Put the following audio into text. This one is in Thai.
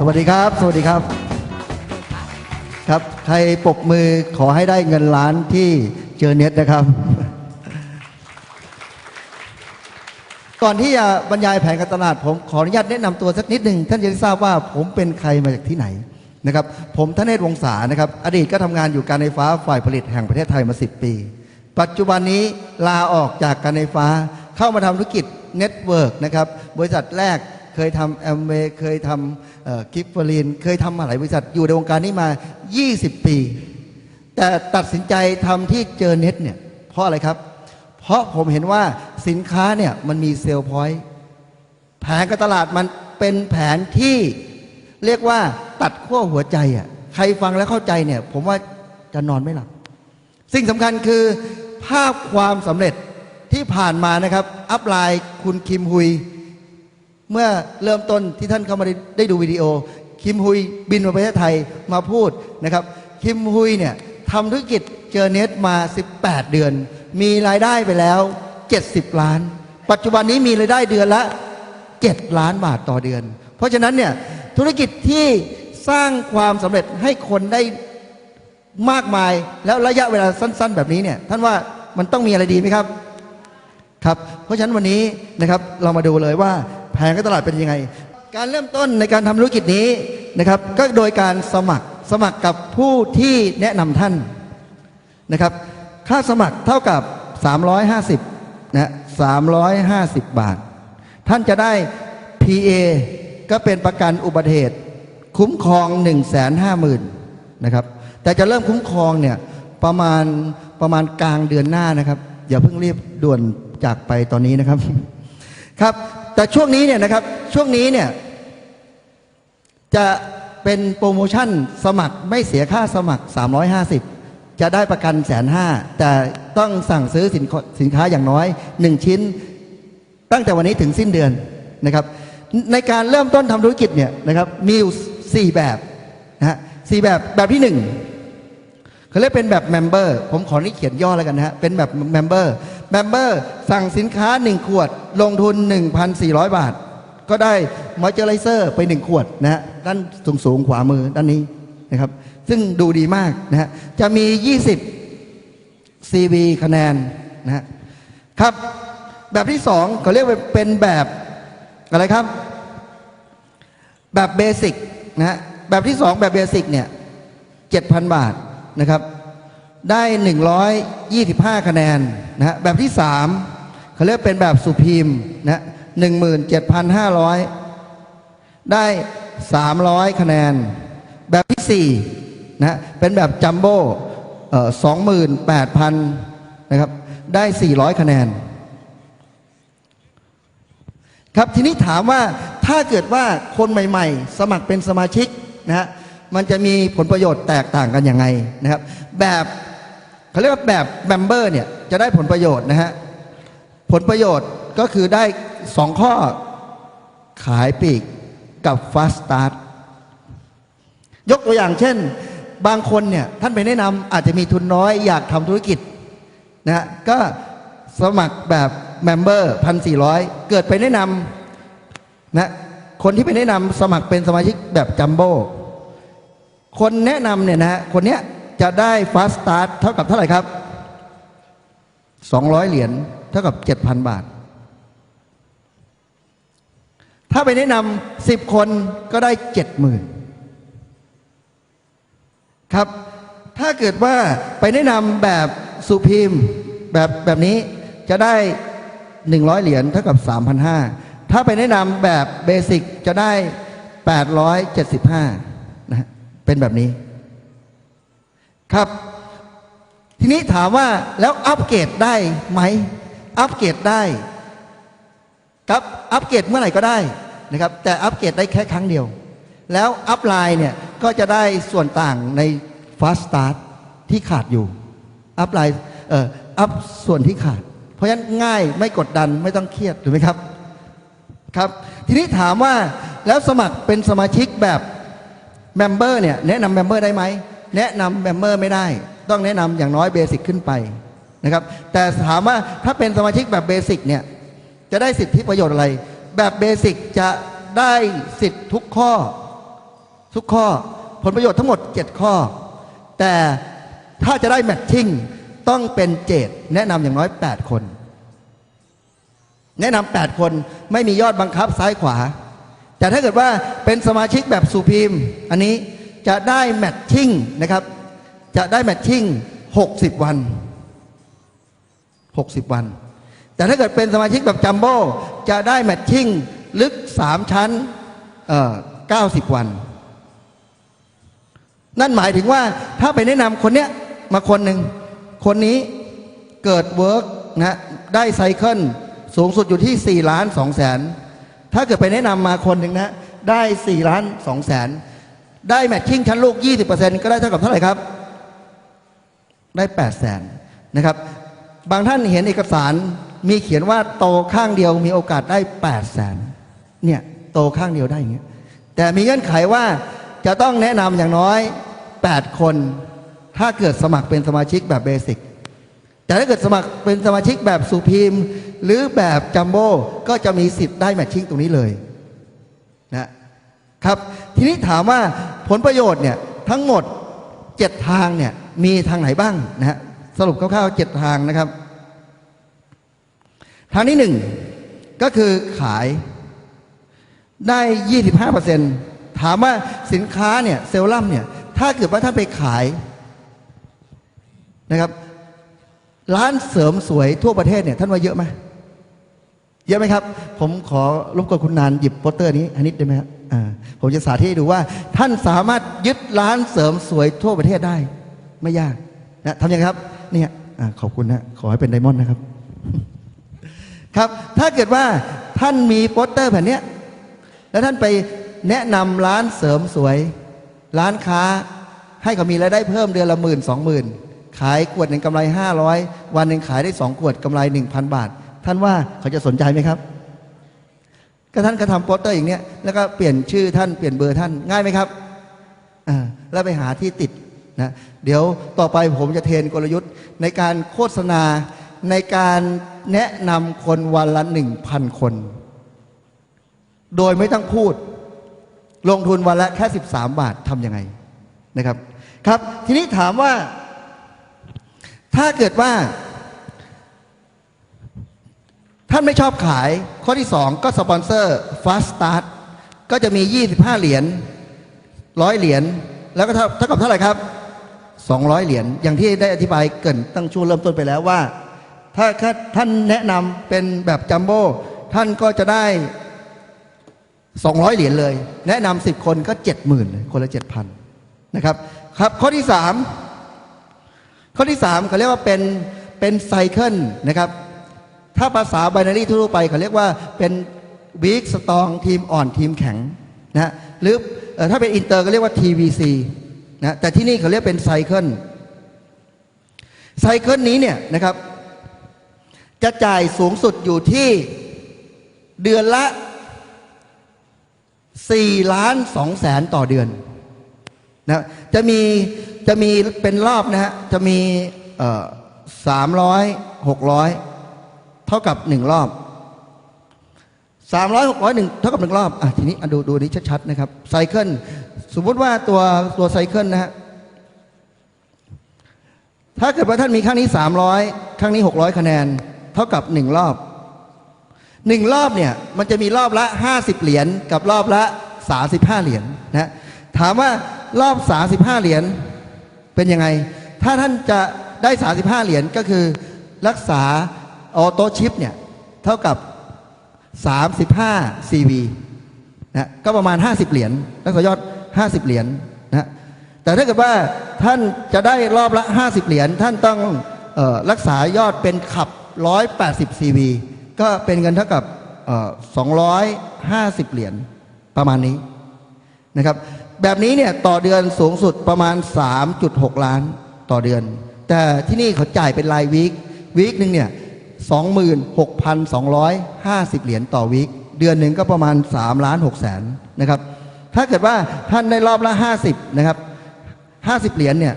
สวัสดีครับ สวัสดีครับ ครับ ใครปรบมือขอให้ได้เงินล้านที่เจอเน็ตนะครับ ก่อนที่จะบรรยายแผนการตลาด ผมขออนุญาตแนะนำตัวสักนิดหนึ่งท่านจะได้ทราบว่าผมเป็นใครมาจากที่ไหนนะครับ ผมธเนศวงศานะครับ อดีตก็ทำงานอยู่การไฟฟ้าฝ่ายผลิตแห่งประเทศไทยมา 10 ปี ปัจจุบันนี้ลาออกจากการไฟฟ้าเข้ามาทำธุรกิจเน็ตเวิร์กนะครับ บริษัทแรก เคยทำแอมเวย์เคยทำกิฟฟลินเคยทำมาหลายบริษัทอยู่ในวงการนี้มา 20 ปี แต่ตัดสินใจทำที่เจอเน็ตเนี่ยเพราะอะไรครับ เพราะผมเห็นว่าสินค้าเนี่ยมันมีเซลล์พอยต์แผนการตลาดมันเป็นแผนที่เรียกว่าตัดขั้วหัวใจอะใครฟังแล้วเข้าใจเนี่ย ผมว่าจะนอนไม่หลับ สิ่งสำคัญคือ ภาพความสำเร็จที่ผ่านมานะครับ อัพไลน์คุณคิมฮุย เมื่อเริ่มต้นที่ท่านเข้ามาได้ได,ดูวิดีโอ คิมฮุยบินมาประเทศไทยมาพูดนะครับ คิมฮุยเนี่ยทำธุรกิจเจอเน็ตมา 18 เดือน มีรายได้ไปแล้ว 70 ล้าน ปัจจุบันนี้มีรายได้เดือนละ 7 ล้านบาทต่อเดือน เพราะฉะนั้นเนี่ยธุรกิจที่สร้างความสำเร็จให้คนได้มากมายแล้วระยะเวลาสั้น ๆ แบบนี้เนี่ยท่านว่ามันต้องมีอะไรดีไหมครับครับ เพราะฉะนั้นวันนี้นะครับเรามาดูเลยว่า แผนการตลาดเป็นยังไง การเริ่มต้นในการทำธุรกิจนี้นะครับ ก็โดยการสมัครสมัครกับผู้ที่แนะนำท่านนะครับ ค่าสมัครเท่ากับ 350นะ350 บาท ท่านจะได้ PA ก็เป็นประกันอุบัติเหตุ คุ้มครอง 1 5 0 0 0 0นะครับ แต่จะเริ่มคุ้มครองเนี่ยประมาณประมาณกลางเดือนหน้านะครับ อย่าเพิ่งรีบด่วนจากไปตอนนี้นะครับ ครับ แต่ช่วงนี้เนี่ยนะครับช่วงนี้เนี่ยจะเป็นโปรโมชั่นสมัครไม่เสียค่าสมัคร 350 จะได้ประกันแสนห้าแต่ต้องสั่งซื้อสินค้าสินค้าอย่างน้อย 1 ชิ้น ตั้งแต่วันนี้ถึงสิ้นเดือนนะครับ ในการเริ่มต้นทำธุรกิจเนี่ยนะครับมีอยู่4แบบนะฮะสี่แบบแบบที่1เขาเรียกเป็นแบบเมมเบอร์ผมขอนี่เขียนย่อแล้วกันนะฮะเป็นแบบเมมเบอร์ เมมเบอร์สั่งสินค้า 1 ขวด ลงทุน 1,400 บาท ก็ได้มอยเจอไรเซอร์ไป 1 ขวดนะฮะด้านสูงสูงๆขวามือด้านนี้นะครับ ซึ่งดูดีมากนะฮะจะมี 20 CV คะแนนนะฮะครับ แบบที่สองเขาเรียกว่าเป็นแบบอะไรครับ แบบเบสิกนะฮะแบบที่สองแบบเบสิกเนี่ย7,000 บาทนะครับ ได้ 125 คะแนนนะฮะแบบที่สามเขาเรียกเป็นแบบสุพีมนะ17,500 ได้ 300 คะแนน แบบที่สี่นะฮะเป็นแบบจัมโบ้เอ่อ28,000 นะครับ ได้ 400 คะแนน ครับทีนี้ถามว่าถ้าเกิดว่าคนใหม่ ๆ สมัครเป็นสมาชิกนะฮะมันจะมีผลประโยชน์แตกต่างกันยังไงนะครับ แบบ เขาเรียกว่าแบบแบมเบอร์เนี่ยจะได้ผลประโยชน์นะฮะ ผลประโยชน์ก็คือได้สองข้อขายปีกกับฟาสตาร์ทยกตัวอย่างเช่น บางคนเนี่ยท่านไปแนะนำอาจจะมีทุนน้อยอยากทำธุรกิจนะฮะก็สมัครแบบเมมเบอร์พันสี่ร้อยเกิดไปแนะนำนะคนที่ไปแนะนำสมัครเป็นสมาชิกแบบจัมโบ้คนแนะนำเนี่ยนะฮะคนเนี้ย จะได้ฟาสตาร์ทเท่ากับเท่าไหร่ครับ 200 เหรียญเท่ากับ 7,000 บาท ถ้าไปแนะนำ10 คนก็ได้ 70,000 ครับ ถ้าเกิดว่าไปแนะนำแบบสุพีมแบบแบบนี้จะได้ 100 เหรียญเท่ากับ 3,500 ถ้าไปแนะนำแบบเบสิกจะได้ 875นะเป็นแบบนี้ ครับ ทีนี้ถามว่าแล้วอัปเกรดได้ไหม อัปเกรดได้ครับอัปเกรดเมื่อไหร่ก็ได้นะครับ แต่อัปเกรดได้แค่ครั้งเดียว แล้วอัพไลน์เนี่ยก็จะได้ส่วนต่างใน Fast Start ที่ขาดอยู่ อัพไลน์เอ่ออัพส่วนที่ขาด เพราะฉะนั้นง่ายไม่กดดันไม่ต้องเครียดถูกไหมครับครับ ทีนี้ถามว่าแล้วสมัครเป็นสมาชิกแบบเมมเบอร์เนี่ยแนะนำเมมเบอร์ได้ไหม แนะนำเมมเบอร์ไม่ได้ ต้องแนะนำอย่างน้อยเบสิกขึ้นไปนะครับ แต่ถามว่าถ้าเป็นสมาชิกแบบเบสิกเนี่ยจะได้สิทธิประโยชน์อะไร แบบเบสิกจะได้สิทธิ์ทุกข้อ ทุกข้อ ผลประโยชน์ทั้งหมด 7 ข้อ แต่ถ้าจะได้แมทชิ่งต้องเป็นเจดแนะนำอย่างน้อย 8 คน แนะนำ8คนไม่มียอดบังคับซ้ายขวา แต่ถ้าเกิดว่าเป็นสมาชิกแบบสุพีมอันนี้ จะได้แมทชิ่งนะครับ จะได้แมทชิ่ง60 วัน 60 วัน แต่ถ้าเกิดเป็นสมาชิกแบบจัมโบ้จะได้แมทชิ่งลึก 3 ชั้นเอ่อ90 วัน นั่นหมายถึงว่าถ้าไปแนะนำคนเนี้ยมาคนหนึ่ง คนนี้เกิดเวิร์กนะได้ไซเคิลสูงสุดอยู่ที่ 4 ล้าน2แสน ถ้าเกิดไปแนะนำมาคนหนึ่งนะ ได้ 4 ล้าน2แสน ได้แมทชิ่งชั้นลูก20%ก็ได้เท่ากับเท่าไหร่ครับ ได้8แสนนะครับ บางท่านเห็นเอกสารมีเขียนว่าโตข้างเดียวมีโอกาสได้8แสนเนี่ยโตข้างเดียวได้อย่างเงี้ยแต่มีเงื่อนไขว่าจะต้องแนะนำอย่างน้อย 8 คน ถ้าเกิดสมัครเป็นสมาชิกแบบเบสิกแต่ถ้าเกิดสมัครเป็นสมาชิกแบบสุพีมหรือแบบจัมโบ้ก็จะมีสิทธิ์ได้แมทชิ่งตรงนี้เลยนะครับทีนี้ถามว่า ผลประโยชน์เนี่ยทั้งหมด 7 ทางเนี่ยมีทางไหนบ้างนะฮะสรุปคร่าวๆ7ทางนะครับ ทางที่หนึ่งก็คือขายได้ 25%ถามว่าสินค้าเนี่ยเซลลัมเนี่ยถ้าเกิดว่าท่านไปขายนะครับ ร้านเสริมสวยทั่วประเทศเนี่ยท่านว่าเยอะไหมเยอะไหมครับ ผมขอรบกวนคุณนานหยิบโปสเตอร์นี้อันนิดได้ไหมครับ ผมจะสาธิตให้ดูว่า ท่านสามารถยึดร้านเสริมสวยทั่วประเทศได้ ไม่ยากนะทำยังไงครับ เนี่ยอขอบคุณนะ ขอให้เป็นไดมอนด์นะครับ ครับ ถ้าเกิดว่าท่านมีโปสเตอร์แผ่นนี้แล้วท่านไปแนะนำร้านเสริมสวย ร้านค้าให้เขามีรายได้เพิ่มเดือนละหมื่นสองหมื่นขายขวดหนึ่งกำไรห้าร้อยวันหนึ่งขายได้สองขวดกำไรหนึ่งพันบาท ท่านว่าเขาจะสนใจไหมครับ ก็ท่านก็ทำโปสเตอร์อย่างเนี้ยแล้วก็เปลี่ยนชื่อท่านเปลี่ยนเบอร์ท่านง่ายไหมครับอ่าแล้วไปหาที่ติดนะเดี๋ยวต่อไปผมจะเทรนกลยุทธ์ในการโฆษณาในการแนะนำคนวันละหนึ่งพันคน โดยไม่ต้องพูด ลงทุนวันละแค่ 13 บาททำยังไงนะครับ ครับ ทีนี้ถามว่า ถ้าเกิดว่า ท่านไม่ชอบขาย ข้อที่ 2 ก็สปอนเซอร์ Fast Start ก็จะมี 25 เหรียญร้อยเหรียญแล้วก็เท่ากับเท่าไหร่ครับ 200 เหรียญอย่างที่ได้อธิบายเกินตั้งช่วงเริ่มต้นไปแล้วว่า ถ้าท่านแนะนำเป็นแบบจัมโบ้ท่านก็จะได้ 200 เหรียญเลย แนะนำ10 คนก็ 70,000คนละ 7,000นะครับครับ ข้อที่ 3 ข้อที่3เขาเรียกว่าเป็นเป็นไซเคิลนะครับ ถ้าภาษาไบนารีทั่วไปเขาเรียกว่าเป็นวีคสตองทีมอ่อนทีมแข็งนะหรือเอ่อถ้าเป็นอินเตอร์ก็เรียกว่า TVC นะแต่ที่นี่เขาเรียกเป็นไซเคิลไซเคิลนี้เนี่ยนะครับ จะจ่ายสูงสุดอยู่ที่เดือนละ4ล้าน2แสนต่อเดือนนะจะมีจะมีเป็นรอบนะฮะจะมีสามร้อยหกร้อย เท่ากับหนึ่งรอบสามร้อยหกร้อยหนึ่งเท่ากับหนึ่งรอบอะทีนี้อะดูดูนี้ชัดๆนะครับไซเคิลสมมุติว่าตัวตัวไซเคิลนะฮะถ้าเกิดว่าท่านมีข้างนี้300ข้างนี้600คะแนน เท่ากับหนึ่งรอบหนึ่งรอบเนี่ยมันจะมีรอบละ50เหรียญกับรอบละ35เหรียญนะถามว่ารอบ35เหรียญเป็นยังไง ถ้าท่านจะได้35เหรียญก็คือรักษา ออโต้ชิปเนี่ย เท่ากับ 35 CV นะก็ประมาณ 50 เหรียญรักษายอด 50 เหรียญนะแต่ถ้าเกิดว่าท่านจะได้รอบละ 50 เหรียญท่านต้องออรักษายอดเป็นขับ 180 CV ก็เป็นเงินเท่ากับเอ่อ250 เหรียญประมาณนี้นะครับแบบนี้เนี่ยต่อเดือนสูงสุดประมาณ 3.6 ล้านต่อเดือน แต่ที่นี่เขาจ่ายเป็นรายวีควีคหนึ่งเนี่ย 26,250 เหรียญต่อวิคเดือนหนึ่งก็ประมาณ3ล้าน6แสนนะครับ ถ้าเกิดว่าท่านได้รอบละ 50 นะครับ 50 เหรียญเนี่ย